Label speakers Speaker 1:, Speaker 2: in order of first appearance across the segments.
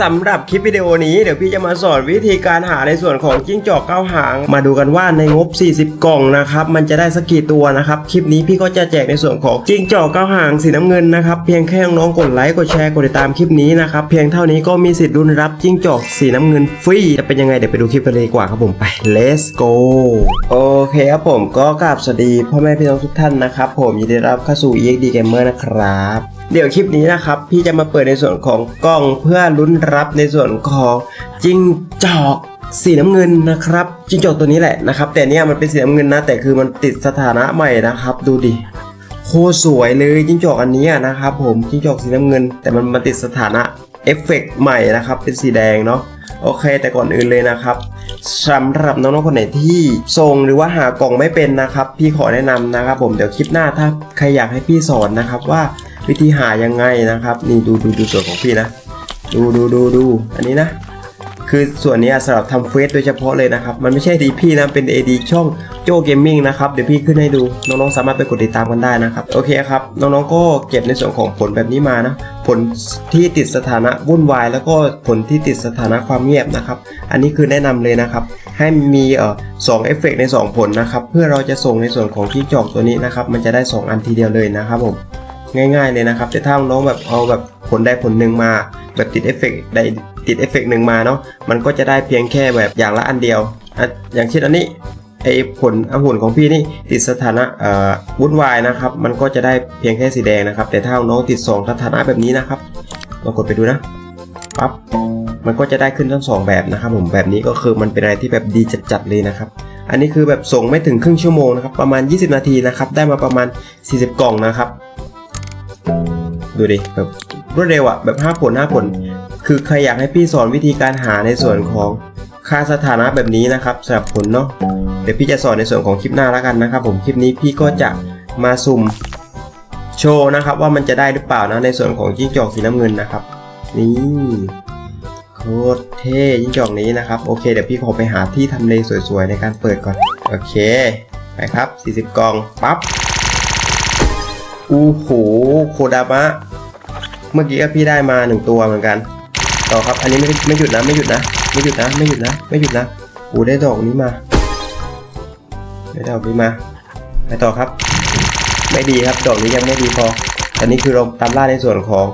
Speaker 1: สำหรับคลิปวิดีโอนี้เดี๋ยวพี่จะมาสอนวิธีการหาในส่วนของจิ้งจอกเก้าหาง มาดูกันว่าในงบ 40 กล่องนะครับมันจะได้สักกี่ตัวนะครับคลิปนี้พี่ก็จะแจกในส่วนของจิ้งจอกเก้าหางสีน้ำเงินนะครับเพียงแค่น้องกดไลค์กดแชร์กดติดตามคลิปนี้นะครับเพียงเท่านี้ก็มีสิทธิ์ลุ้นรับจิ้งจอกสีน้ำเงินฟรีจะเป็นยังไงเดี๋ยวไปดูคลิปกันเลยดีกว่าครับผมไป let's go โอเคครับผมก็กราบสวัสดีพ่อแม่พี่น้องทุกท่านนะครับผมยินดีรับเข้าสู่ EXD Gamer นะครับ เดี๋ยวคลิปนี้นะครับ พี่จะมาเปิดในส่วนของกล้องเพื่อลุ้นรับในส่วนของจิ้งจอกสีน้ำเงินนะครับจิ้งจอกตัวนี้แหละนะครับ แต่เนี่ยมันเป็นสีน้ำเงินนะ แต่คือมันติดสถานะใหม่นะครับ ดูดิโคสวยเลยจิ้งจอกอันนี้นะครับ ผมจิ้งจอกสีน้ำเงิน แต่มันมาติดสถานะเอฟเฟกต์ใหม่นะครับ เป็นสีแดงเนาะโอเค แต่ก่อนอื่นเลยนะครับสำหรับน้องๆคนไหนที่ส่งหรือว่าหากล่องไม่เป็นนะครับ พี่ขอแนะนำนะครับ ผมเดี๋ยวคลิปหน้าถ้าใครอยากให้พี่สอนนะครับว่า วิธีหายังไงนะครับ นี่ดูดูดูส่วนของพี่นะ ดูดูดูดูอันนี้นะ คือส่วนนี้สำหรับทำเฟซโดยเฉพาะเลยนะครับ มันไม่ใช่ดีพี่นะ เป็น AD ช่องโจเกมมิ่งนะครับ เดี๋ยวพี่ขึ้นให้ดู น้องๆสามารถไปกดติดตามกันได้นะครับ โอเคครับ น้องๆก็เก็บในส่วนของผลแบบนี้มานะ ผลที่ติดสถานะวุ่นวาย แล้วก็ผลที่ติดสถานะความเงียบนะครับ อันนี้คือแนะนำเลยนะครับ ให้มีเอ่อสองเอฟเฟกใน 2 ผลนะครับ เพื่อเราจะส่งในส่วนของที่จอกตัวนี้นะครับ มันจะได้ 2 อันทีเดียวเลยนะครับผม ง่ายๆเลยนะครับ แต่ถ้าน้องแบบเอาแบบผลใดผลหนึ่งมา แบบติดเอฟเฟกต์ใดติดเอฟเฟกต์หนึ่งมาเนาะมันก็จะได้เพียงแค่แบบอย่างละอันเดียวอย่างเช่นอันนี้ไอผลองุ่นของพี่นี่ติดสถานะวุ่นวายนะครับ มันก็จะได้เพียงแค่สีแดงนะครับ แต่ถ้าน้องติดสองสถานะแบบนี้นะครับลองกดไปดูนะปั๊บมันก็จะได้ขึ้นทั้งสองแบบนะครับ ผมแบบนี้ก็คือมันเป็นอะไรที่แบบดีจัดๆเลยนะครับอันนี้คือแบบส่งไม่ถึงครึ่งชั่วโมงนะครับประมาณ 20 นาทีนะครับได้มาประมาณ 40 กล่องนะครับ ดูดิแบบรวดเร็วอะแบบ5ผล5ผล คือใครอยากให้พี่สอนวิธีการหาในส่วนของค่าสถานะแบบนี้นะครับสำหรับผลเนาะเดี๋ยวพี่จะสอนในส่วนของคลิปหน้าแล้วกันนะครับ ผมคลิปนี้พี่ก็จะมาสุ่มโชว์นะครับ ว่ามันจะได้หรือเปล่านะในส่วนของจิ้งจอกสีน้ำเงินนะครับ นี่โคตรเท่จิ้งจอกนี้นะครับโอเคเดี๋ยวพี่ขอไปหาที่ทำเลสวยๆในการเปิดก่อนโอเคไปครับ 40 กล่องปั๊บ อู้โหโคดามะ เมื่อกี้ก็พี่ได้มาหนึ่งตัวเหมือนกัน ต่อครับ อันนี้ไม่ไม่หยุดนะ ไม่หยุดนะ ไม่หยุดนะ ไม่หยุดนะ ไม่หยุดนะโอ้ได้ดอกนี้มา ได้ดอกนี้มาไปต่อครับ ไม่ดีครับ ดอกนี้ยังไม่ดีพอ อันนี้คือเราตามล่าในส่วนของ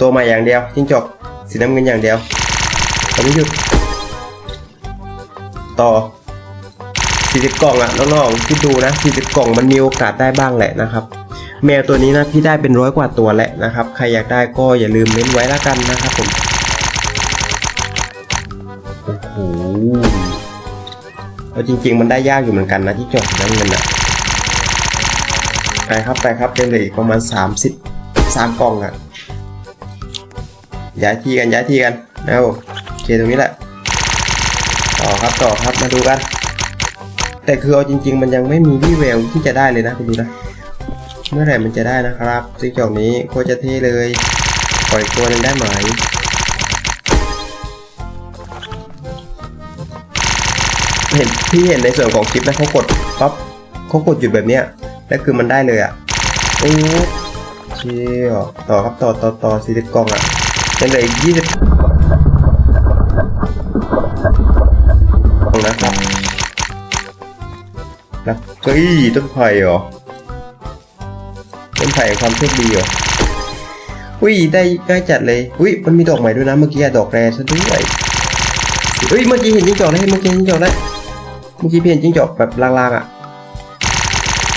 Speaker 1: ตัวใหม่อย่างเดียวจิ้งจกสีน้ำเงินอย่างเดียวแต่ไม่หยุด ต่อ 40 กล่องอะน้องๆคิดดูนะ 40 กล่องมันมีโอกาสได้บ้างแหละนะครับ แมวตัวนี้นะพี่ได้เป็นร้อยกว่าตัวแหละนะครับ ใครอยากได้ก็อย่าลืมเม้นไว้ละกันนะครับผมโอ้โหเอาจริง ๆ มันได้ยากอยู่เหมือนกันนะที่จบน้ำเงินอะไปครับไปครับเป็นเหลืออีกประมาณ 30 3กล่องอะย้ายที่กันย้ายที่กันนะครับโอเคตรงนี้แหละต่อครับต่อครับมาดูกัน แต่คือเอาจริง ๆ มันยังไม่มีวี่แววที่จะได้เลยนะไปดูนะ เมื่อไหร่มันจะได้นะครับซิกจอกนี้โคจะเท่เลย ปล่อยตัวนึงได้ไหมเห็นพี่เห็นในส่วนของคลิปนะเขากดปั๊บเขากดหยุดแบบเนี้ยแล้วคือมันได้เลยอะโอ้เชี่ยต่อครับต่อต่อต่อสี่สิบกล่องอะยังเหลืออีกยี่สิบ เฮ้ยต้นไผ่เหรอต้นไผ่ความโชคดีเหรออุ้ยได้ได้จัดเลยอุ้ยมันมีดอกใหม่ด้วยนะเมื่อกี้ดอกแรซะด้วยเฮ้ยเมื่อกี้เห็นจิ้งจอกได้วเมื่อกี้จิ้งจอกได้วเมื่อกี้เพี่เห็นจิ้งจอกแบบลางๆอะ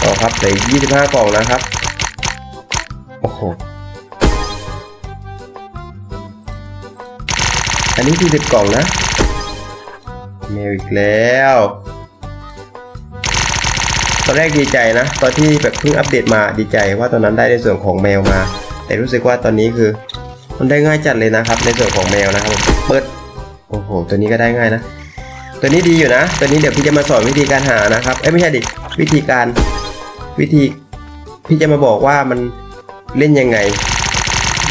Speaker 1: ต่อครับเหลือยี่สิบห้ากล่องนะครับโอ้โหอันนี้สี่สิบกล่องนะเมลอีกแล้ว ตอนแรกดีใจนะ ตอนที่แบบเพิ่งอัปเดตมาดีใจว่าตอนนั้นได้ในส่วนของแมวมา แต่รู้สึกว่าตอนนี้คือ มันได้ง่ายจัดเลยนะครับ ในส่วนของแมวนะครับเปิดโอ้โห ตัวนี้ก็ได้ง่ายนะ ตัวนี้ดีอยู่นะ ตัวนี้เดี๋ยวพี่จะมาสอนวิธีการหานะครับ เอ้ยไม่ใช่ดิ วิธีการ วิธี พี่จะมาบอกว่ามันเล่นยังไง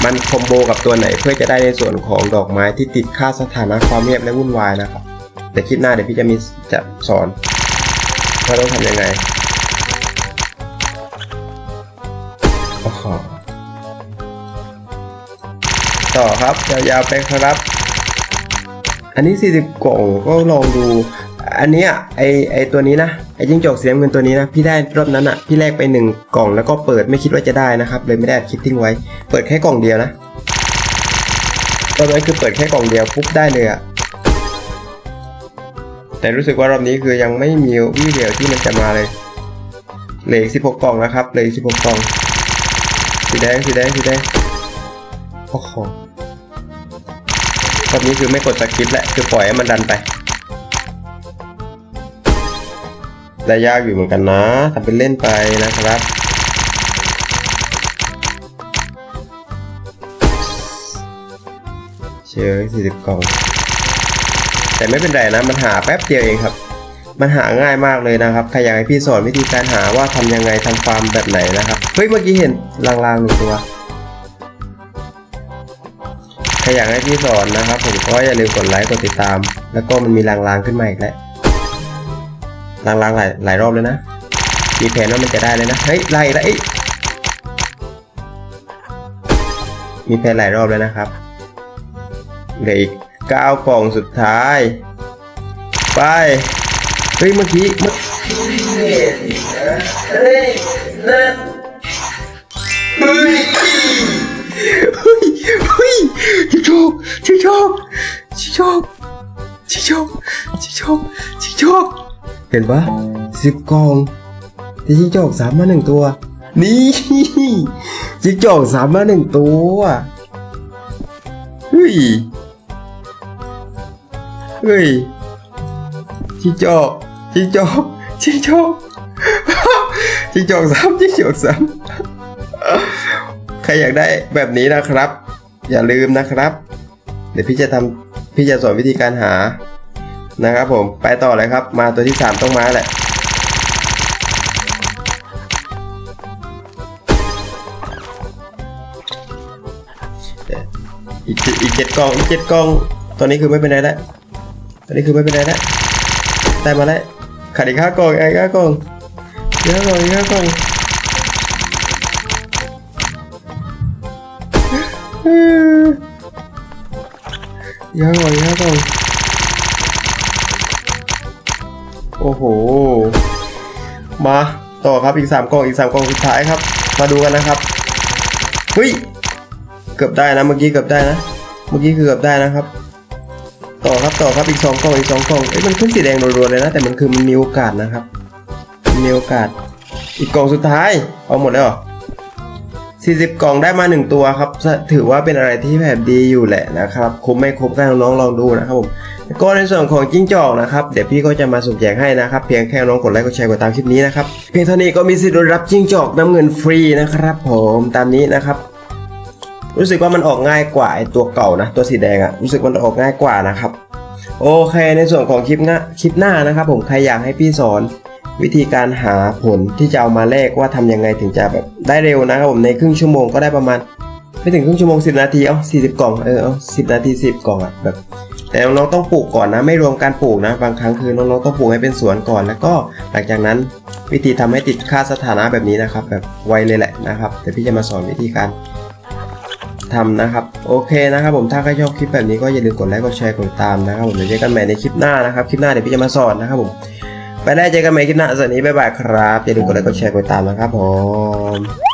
Speaker 1: มันคอมโบกับตัวไหน เพื่อจะได้ในส่วนของดอกไม้ที่ติดค่าสถานะความเงียบและวุ่นวายนะครับ แต่คลิปหน้าเดี๋ยวพี่จะมีจะสอนว่าต้องทำยังไง อ้โหต่อครับยาวๆไปครับ อันนี้ 40 กล่องก็ลองดู อันนี้ยไอไอตัวนี้นะไอจิ้งจอกสีน้ำเงินตัวนี้นะพี่ได้รอบนั้นอะพี่แลกไปหนึ่งกล่องแล้วก็เปิดไม่คิดว่าจะได้นะครับ เลยไม่ได้อัดคลิปทิ้งไว้ เปิดแค่กล่องเดียวนะตอนนั้นคือเปิดแค่กล่องเดียวปุ๊บได้เลยอะแต่รู้สึกว่ารอบนี้คือยังไม่มีวี่เดียวที่มันจะมาเลยเหลือ16 กล่องนะครับเหลือ16 กล่อง สีแดงสีแดงสีแดงโอ้โหรอบนี้คือไม่กดสกิปแหล้วคือปล่อยให้มันดันไปได้ยากอยู่เหมือนกันนะทำเป็นเล่นไปนะครับเชื่อสี่สิบกล่อง แต่ไม่เป็นไรนะ มันหาแป๊บเดียวเองครับ มันหาง่ายมากเลยนะครับใครอยากให้พี่สอนวิธีการหาว่าทำยังไงทำฟาร์มแบบไหนนะครับเฮ้ยเมื่อกี้เห็นลางๆหนึ่งตัวใครอยากให้พี่สอนนะครับ ผมก็อย่าลืมกดไลค์กดติดตาม แล้วก็มันมีลางๆขึ้นมาอีกแล้วลางๆหลายหลายรอบแล้วนะ มีแผนว่ามันจะได้เลยนะเฮ้ยไล่ไละเอ้ยมีแผนหลายรอบแล้วนะครับเหลืออีกเก้ากล่องสุดท้าย ไป เฮ้ยเมื่อกี้เมื่อเฮ้ยนั่นเฮ้ยเฮ้ยเฮ้ยชิโชคชิโชคชิโชคชิโชคชิโชคชิโชคเห็นปะสิบกองที่จิ้งจอกสามมาหนึ่งตัว นี่จิ้งจอกสามมาหนึ่งตัวเฮ้ยเฮ้ยจิงจอก จิงจกจิงจกจิงจกซ้ำจิงจกซ้ำใครอยากได้แบบนี้นะครับ อย่าลืมนะครับ เดี๋ยวพี่จะทำพี่จะสอนวิธีการหานะครับผมไปต่อเลยครับ มาตัวที่สามต้องมาแหละอีกอีกเจ็ดกล่องอีกเจ็ดกล่องตอนนี้คือไม่เป็นไรแล้วตอนนี้คือไม่เป็นไรแล้วได้มาแล้ว ขาดอีกห้ากล่องอีกห้ากล่องอีกห้ากล่องอีกห้ากล่องอีกห้ากล่องอีกห้ากล่องโอ้โห มาต่อครับอีกสามกล่องอีกสามกล่องสุดท้ายครับ มาดูกันนะครับเฮ้ยเกือบได้นะเมื่อกี้เกือบได้นะ เมื่อกี้คือเกือบได้นะครับ ต่อครับต่อครับอีกสองกล่องอีกสองกล่องเอ้ยมันขึ้นสีแดงรัวๆเลยนะแต่มันคือมันมีโอกาสนะครับมีโอกาส อีกกล่องสุดท้ายเอาหมดแล้วเหรอ40กล่องได้มา1ตัวครับ ถือว่าเป็นอะไรที่แบบดีอยู่แหละนะครับคุ้มไม่คุ้มก็น้องลองดูนะครับผมแล้วก็ในส่วนของจิ้งจอกนะครับ เดี๋ยวพี่ก็จะมาสุ่มแจกให้นะครับ เพียงแค่น้องกดไลค์กดแชร์กดตามคลิปนี้นะครับ เพียงเท่านี้ก็มีสิทธิ์รับจิ้งจอกน้ำเงินฟรีนะครับ ผมตามนี้นะครับ รู้สึกว่ามันออกง่ายกว่าไอตัวเก่านะ ตัวสีแดงอะรู้สึกมันออกง่ายกว่านะครับ โอเค ในส่วนของคลิปหน้าคลิปหน้านะครับ ผมใครอยากให้พี่สอน วิธีการหาผลที่จะเอามาแลกว่าทำยังไงถึงจะแบบได้เร็วนะครับผมในครึ่งชั่วโมงก็ได้ประมาณไม่ถึงครึ่งชั่วโมง 10 นาทีเอา40 กล่องเออเอา10 นาที 10 กล่องอะแบบแต่น้องๆต้องปลูกก่อนนะ ไม่รวมการปลูกนะ บางครั้งคือน้องๆต้องปลูกให้เป็นสวนก่อน แล้วก็หลังจากนั้นวิธีทำให้ติดค่าสถานะแบบนี้นะครับ แบบไวเลยแหละนะครับเดี๋ยวพี่จะมาสอนวิธีการ ทำนะครับ โอเคนะครับผมถ้าใครชอบคลิปแบบนี้ก็อย่าลืมกดไลค์กดแชร์กดติดตามนะครับผมเดี๋ยวเจอกันใหม่ในคลิปหน้านะครับคลิปหน้าเดี๋ยวพี่จะมาสอนนะครับผมไปได้เจอกันใหม่คลิปหน้าสวัสดีบ๊ายบายครับอย่าลืมกดไลค์กดแชร์กดติดตามนะครับผม